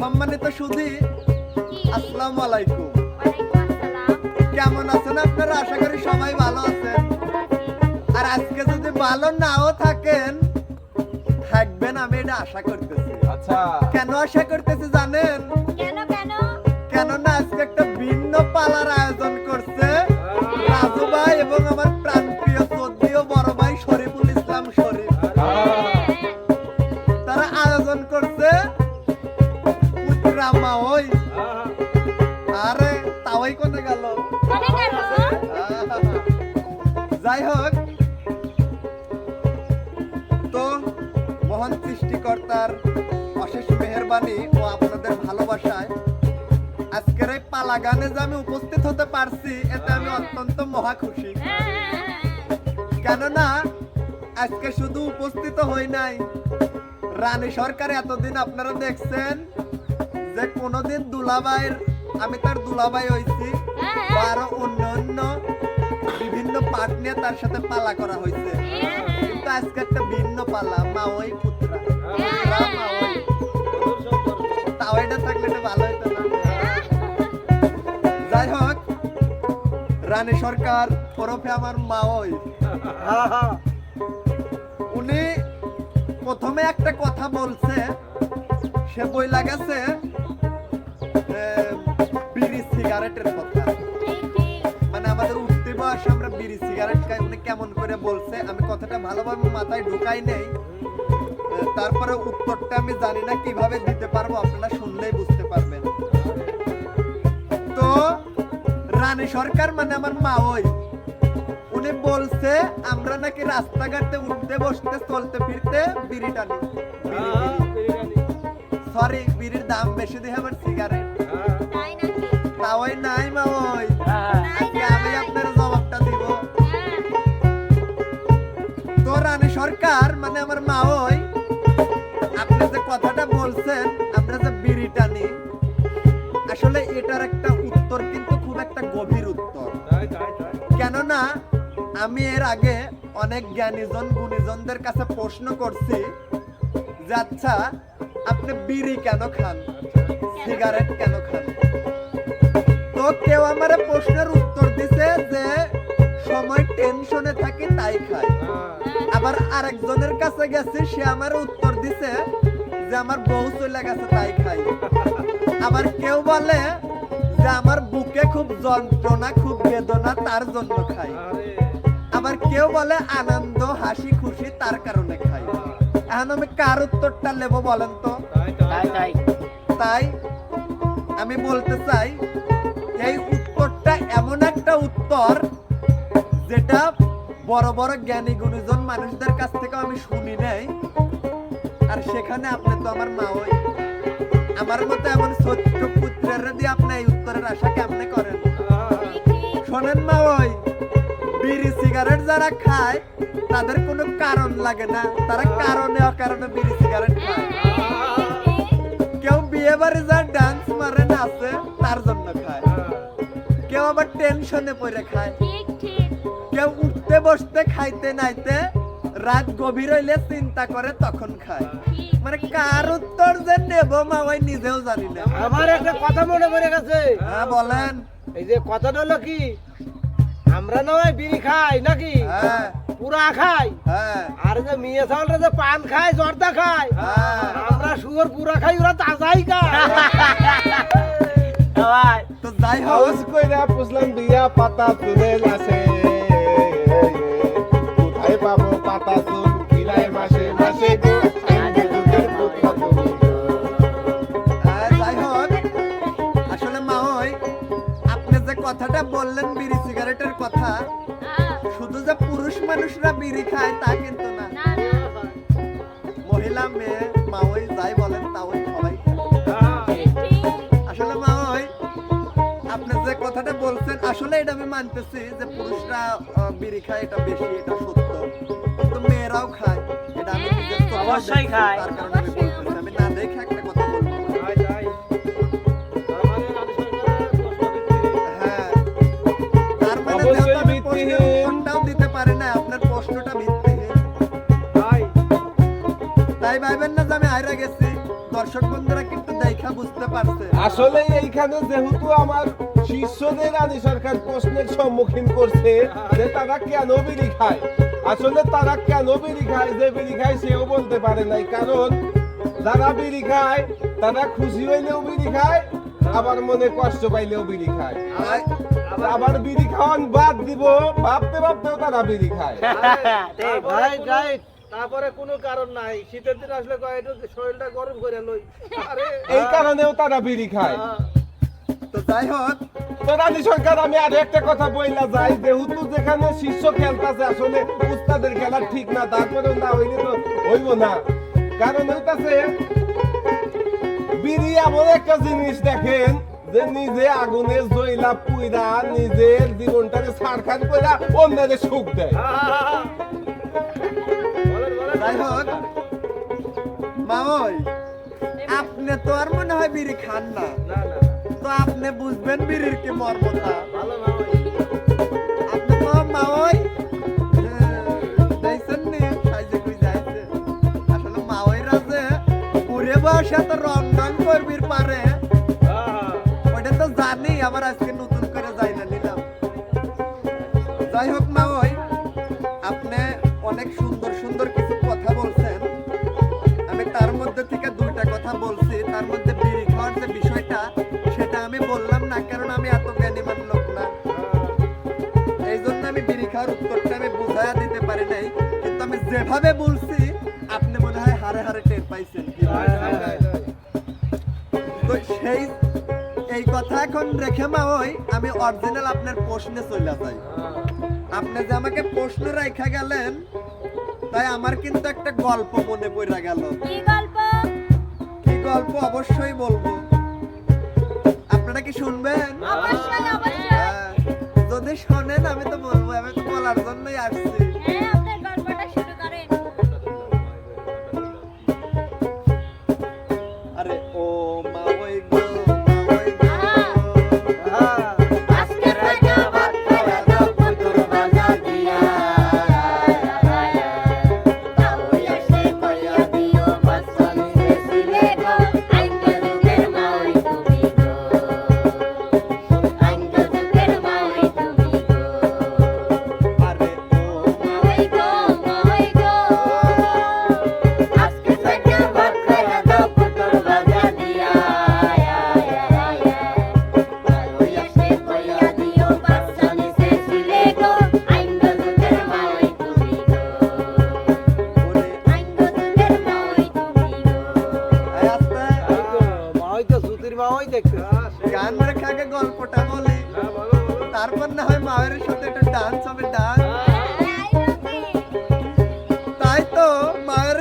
সম্মানিত সুধী আসসালামু আলাইকুম। কেমন আছেন আপনারা? আশা করি সবাই ভালো আছেন। আর আজকে যদি ভালো নাও থাকেন থাকবেন আমি এটা আশা করতেছি। আচ্ছা। কেন আশা করতেছি জানেন? কেন কেন? কেননা আজকে একটা ভিন্ন পালার আয়োজন করছে। রাজু ভাই এবং আমার প্রাণপ্রিয় শ্রদ্ধেয় বড় ভাই শরীফুল ইসলাম শরীফ। তারা আয়োজন করছে উত্তরামা ওই। আরে তাওই কোনে গেল? কোনে গেল? যাই হোক। তো মহান সৃষ্টিকর্তার অশেষ মেহেরবানি ও আপনাদের ভালোবাসায় আজকের এই পালা গানে যে আমি উপস্থিত হতে পারছি এতে আমি অত্যন্ত মহা খুশি। কেননা আজকে শুধু উপস্থিত হই নাই। রানী সরকার এতদিন আপনারা দেখছেন যে কোনোদিন দুলাভাইয়ের আমি তার দুলাভাই হইছি বা আরও অন্য অন্য বিভিন্ন পার্ট নিয়ে তার সাথে পালা করা হয়েছে কিন্তু আজকে একটা ভিন্ন পালা মা ওই পুত্রা পুত্রা মা ওই তাও এটা থাকলে এটা ভালো হতো না। যাই হোক রানী সরকার ওরফে আমার মা ওই উনি প্রথমে একটা কথা বলছে সে বই লাগাছে বিড়ি সিগারেটের কথা। মানে আমাদের উঠতে বয়সে আমরা বিড়ি সিগারেট খাই উনি কেমন করে বলছে আমি কথাটা ভালোভাবে মাথায় ঢুকাই নেই। তারপরে উত্তরটা আমি জানি না কীভাবে দিতে পারব আপনারা শুনলেই বুঝতে পারবেন। তো রানী সরকার মানে আমার মা ওই। উনি বলছে আমরা নাকি রাস্তাঘাটে উঠতে বসতে চলতে ফিরতে বিড়ি টানি সরি বিড়ির দাম বেশি দিয়ে আমার সিগারেট। বলছেন আমরা যে বিড়ি টানি আসলে এটার একটা উত্তর কিন্তু খুব একটা গভীর উত্তর। কেননা আমি এর আগে অনেক জ্ঞানীজন গুণীজনদের কাছে প্রশ্ন করছি যে আচ্ছা আপনি বিড়ি কেন খান? সিগারেট কেন খান? তো কেউ আমার প্রশ্নের উত্তর দিছে যে সময় টেনশনে থাকি তাই খাই। আবার আরেকজনের কাছে গেছি সে আমার উত্তর দিছে যে আমার বউ চলে গেছে তাই খাই। আবার কেউ বলে যে আমার বুকে খুব যন্ত্রণা খুব বেদনা তার জন্য খাই। আবার কেউ বলে আনন্দ হাসি খুশি তার কারণে খাই। এখন আমি কার উত্তরটা নেব বলেন তো? তাই আমি বলতে চাই এই উত্তরটা এমন একটা উত্তর যেটা বড় বড় জ্ঞানী গুণীজন মানুষদের কাছ থেকে আমি শুনি নাই। আর সেখানে আপনি তো আমার মা ওই। আমার মতো এমন ছোট্ট পুত্রের দিয়ে আপনি এই উত্তরের আশা কেমনে করেন। শোনেন মা ওই বিড়ি সিগারেট যারা খায় তাদের কোনো কারণ লাগে না। তারা কারণে অকারণে বিড়ি সিগারেট খায়। কেউ বিয়ে বাড়ি যায় ডান্স মারে নাচে তার জন্য খায়। কেউ আবার টেনশনে পড়ে খায়। কেউ উঠতে বসতে খাইতে নাইতে রাত গভীর হইলে চিন্তা করে তখন খায়। মানে কার উত্তর যে নেব মা ওই নিজেও জানি না। আমার একটা কথা মনে পড়ে গেছে। হ্যাঁ বলেন। এই যে কথাটা হলো কি আমরা নয় বিড়ি খাই নাকি? হ্যাঁ। পুরা খাই। হ্যাঁ। আর যে মেয়ে চাউলটা যে পান খায় জর্দা খায় হ্যাঁ। আমরা শুয়োর পুরা খাই ওরা তাজাই খায়। তো যাই হোক। কইরা পুষলাম দিয়া পাতা তুলে আসে আপনি যে কথাটা বলছেন আসলে এটা আমি মানতেছি যে পুরুষরা বিড়ি খায় এটা বেশি এটা সত্য। কিন্তু মেয়েরাও খায় এটা আমি অবশ্যই খায়। তার কারণে আমি বলতেছি আমি না দেখে একটা কথা বলব তাই, তাই। তার মানে। হ্যাঁ দিতে পারি না আপনার প্রশ্নটা ভিত্তিহীন তাই। তাই ভাইবেন না যে আমি হাইরা গেছি দর্শক বন্ধুরা কিন্তু দেখা বুঝতে পারছে আসলে এইখানে যেহেতু আমার শিষ্যদের রানী সরকার প্রশ্নের সম্মুখীন করছে যে তারা কেন বিড়ি খায় আসলে তারা কেন বিড়ি খায়? যে বিড়ি খায় সেও বলতে পারে নাই। কারণ যারা বিড়ি খায় তারা খুশি হইলেও বিড়ি খায় আবার মনে কষ্ট পাইলেও বিড়ি খায়। আবার বিড়ি খাওয়ান বাদ দিব ভাবতে ভাবতেও তারা বিড়ি খায়। তারপরে কোনো- তারপরে কোনো কারণ নাই। শীতের দিন আসলে কয় একটু শরীরটা গরম করে লই। এই কারণেও তারা বিড়ি খায়। তো যাই হোক তো সরকার আমি আর একটা কথা বইলা যাই যেহেতু যেখানে শীর্ষ খেলতেছে আসলে উস্তাদের খেলা ঠিক না তারপরেও না হইলে তো হইব না। কারণ হইতাছে বিড়ি এমন একটা জিনিস দেখেন যে নিজে আগুনে জইলা পুইরা নিজের জীবনটাকে ছাড়খান কইরা অন্যদের সুখ দেয়। যাই হোক মামই আপনি তো আর মনে হয় বিড়ি খান না। না, না, তো আপনি বুঝবেন বিড়ির কি মর্মতা? আজকে নতুন করে যাই না নিলাম। যাই হোক মাওই আপনি অনেক সুন্দর সুন্দর কিছু কথা বলছেন। আমি তার মধ্যে থেকে দুইটা কথা বলছি, তার মধ্যে সেটা আমি বললাম না কারণ আমি এত জ্ঞানীমান লোক না। এই জন্য আমি বিড়ি খাওয়ার উত্তরটা আমি বুঝাইয়া দিতে পারি নাই। কিন্তু আমি যেভাবে বলছি আপনি মনে হয় হারে হারে টের পাইছেন। তো সেই এই কথা এখন রেখে মা ওই আমি অরিজিনাল আপনার প্রশ্নে চলে যাই। আপনি যে আমাকে প্রশ্ন রেখা গেলেন তাই আমার কিন্তু একটা গল্প মনে পড়ে গেল। কি গল্প? কি গল্প অবশ্যই বলব। আপনারা কি শুনবেন? হ্যাঁ, যদি শোনেন আমি তো বলব আমি তো বলার জন্যই আসছি।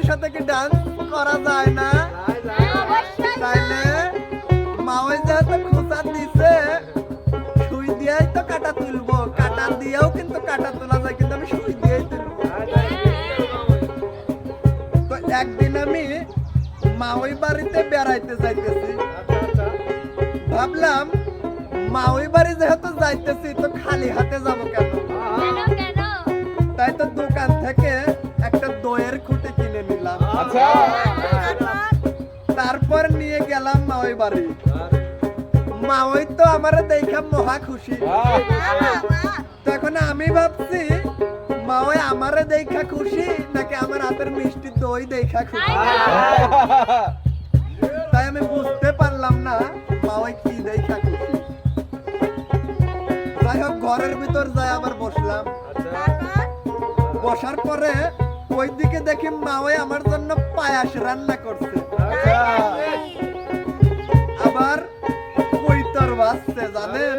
সাথে কি ডান্স করা যায় না যাই। তাইলে মাওই যেহেতু খোঁচা দিছে সুই দিয়েই তো কাটা তুলবো কাটা দিয়েও কিন্তু কাটা তোলা যায় কিন্তু আমি সুই দিয়েই তুলবো। তো একদিন আমি মাওই বাড়িতে বেড়াইতে যাইতেছি। ভাবলাম মাওই বাড়ি যেহেতু যাইতেছি তো খালি হাতে যাব হ্যাঁ, কেন তাই তো দোকান থেকে একটা দইয়ের নিলাম আচ্ছা। তারপর নিয়ে গেলাম মাওই বাড়ি। মাওই তো আমার দেখা মহা খুশি। তখন আমি ভাবছি মাওই আমারে দেখা খুশি নাকি আমার হাতের মিষ্টি দই দেখা খুশি? তাই আমি বুঝতে পারলাম না মাওই কি দেখা খুশি। যাই হোক ঘরের ভিতর যাই আবার বসলাম। আচ্ছা। বসার পরে ওই দিকে দেখি মাওই আমার জন্য পায়াস রান্না করছে। আবার কৈতর বাজছে, জানেন?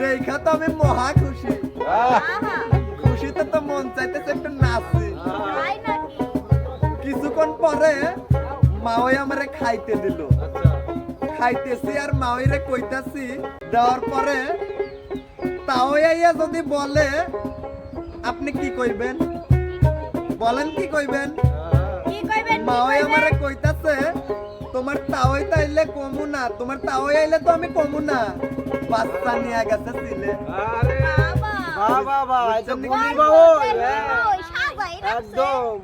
দেখা তো আমি মহা খুশি। খুশিতে তো মন চাইতেছে একটু নাচি। কিছুক্ষণ পরে মাওই আমারে খাইতে দিল। খাইতেছি আর মাওইরে কইতাছি, দেওয়ার পরে তাও যদি বলে, আপনি কি কইবেন? বলেন কি কইবেন? কি কইবেন মাওই আমারে কইতাছে তোমার তাওই তাইলে কমু না তোমার তাওই আইলে তো আমি কমু না। বাচ্চা নিয়ে গেছে ছিলে হ্যাঁ, হ্যাঁ।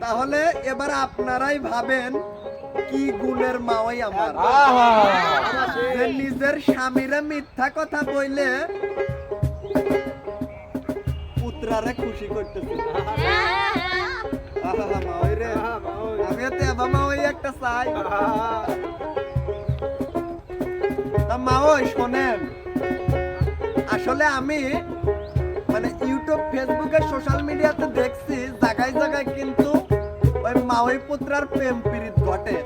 তাহলে এবার আপনারাই ভাবেন কি গুণের মাওই আমার? নিজের স্বামীরা মিথ্যা কথা বইলে পুত্রারে খুশি করতেছে। একটা চাই আহা, তা মাওই শোনেন আসলে আমি মানে ইউটিউব ফেসবুকে সোশ্যাল মিডিয়াতে দেখছি জায়গায় জায়গায় কিন্তু ওই মাওই পুত্রার প্রেম পীড়িত ঘটে?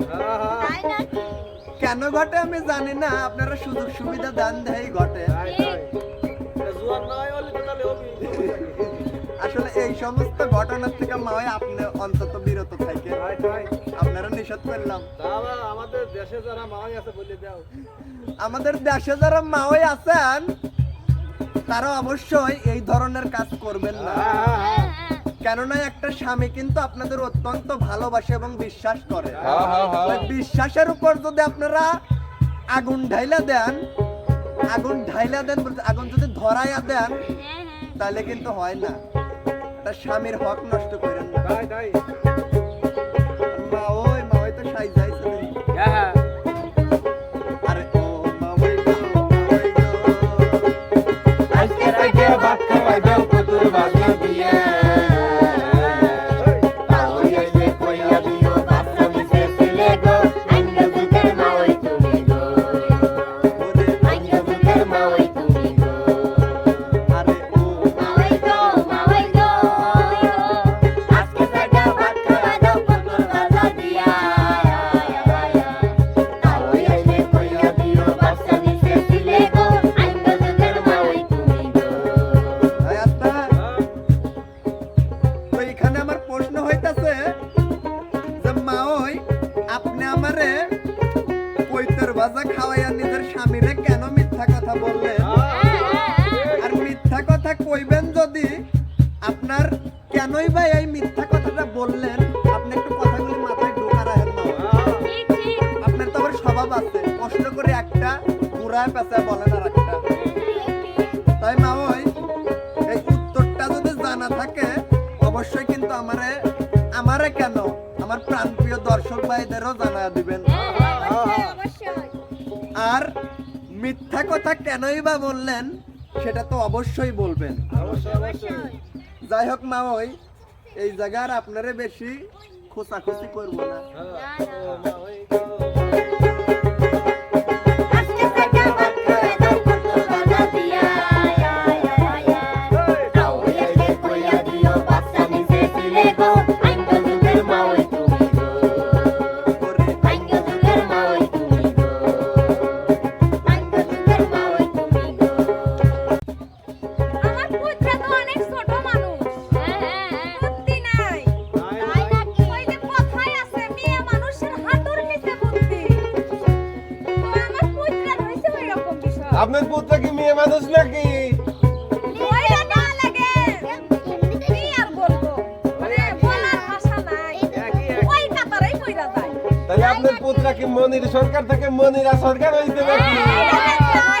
কেন ঘটে আমি জানি না আপনারা সুযোগ সুবিধা দেন দেই ঘটে সমস্ত ঘটনার থেকে মাওই আপনি অন্তত বিরত থাকে। আপনারা নিষেধ করলাম আমাদের দেশে যারা মাওয়াই আছে বলে দাও আমাদের দেশে যারা মাওই আছেন তারা অবশ্যই এই ধরনের কাজ করবেন না হ্যাঁ, হ্যাঁ। কেননা একটা স্বামী কিন্তু আপনাদের অত্যন্ত ভালোবাসে এবং বিশ্বাস করে হ্যাঁ, হ্যাঁ, হ্যাঁ। বিশ্বাসের উপর যদি আপনারা আগুন ঢাইলা দেন আগুন ঢাইলা দেন আগুন যদি ধরাইয়া দেন হ্যাঁ, হ্যাঁ। তাহলে কিন্তু হয় না তার স্বামীর হক নষ্ট করেন না তাই তাই মা ওই মা ওই তো সাই যাইছে হ্যাঁ আরে কথা বললেন আর মিথ্যা কথা কইবেন যদি আপনার কেনই বা এই মিথ্যা কথাটা বললেন? আপনি একটু কথাগুলি মাথায় ঢোকা রাখেন না। আপনার তো আবার স্বভাব আছে। কষ্ট করে একটা পুরায় পেঁচায় বলেন আর একটা। তাই মা ওই এই উত্তরটা যদি জানা থাকে অবশ্যই কিন্তু আমারে আমারে কেন? আমার প্রাণপ্রিয় দর্শক ভাইদেরও জানা দিবেন। হ্যাঁ, হ্যাঁ। আর মিথ্যা কথা কেনই বা বললেন সেটা তো অবশ্যই বলবেন। যাই হোক মা ওই এই জায়গার আপনারে বেশি খোঁচাখুচি করব না। আপনার পুত্রাকে মনির? সরকার থেকে মনিরা সরকার হইতে হ্যাঁ, পারে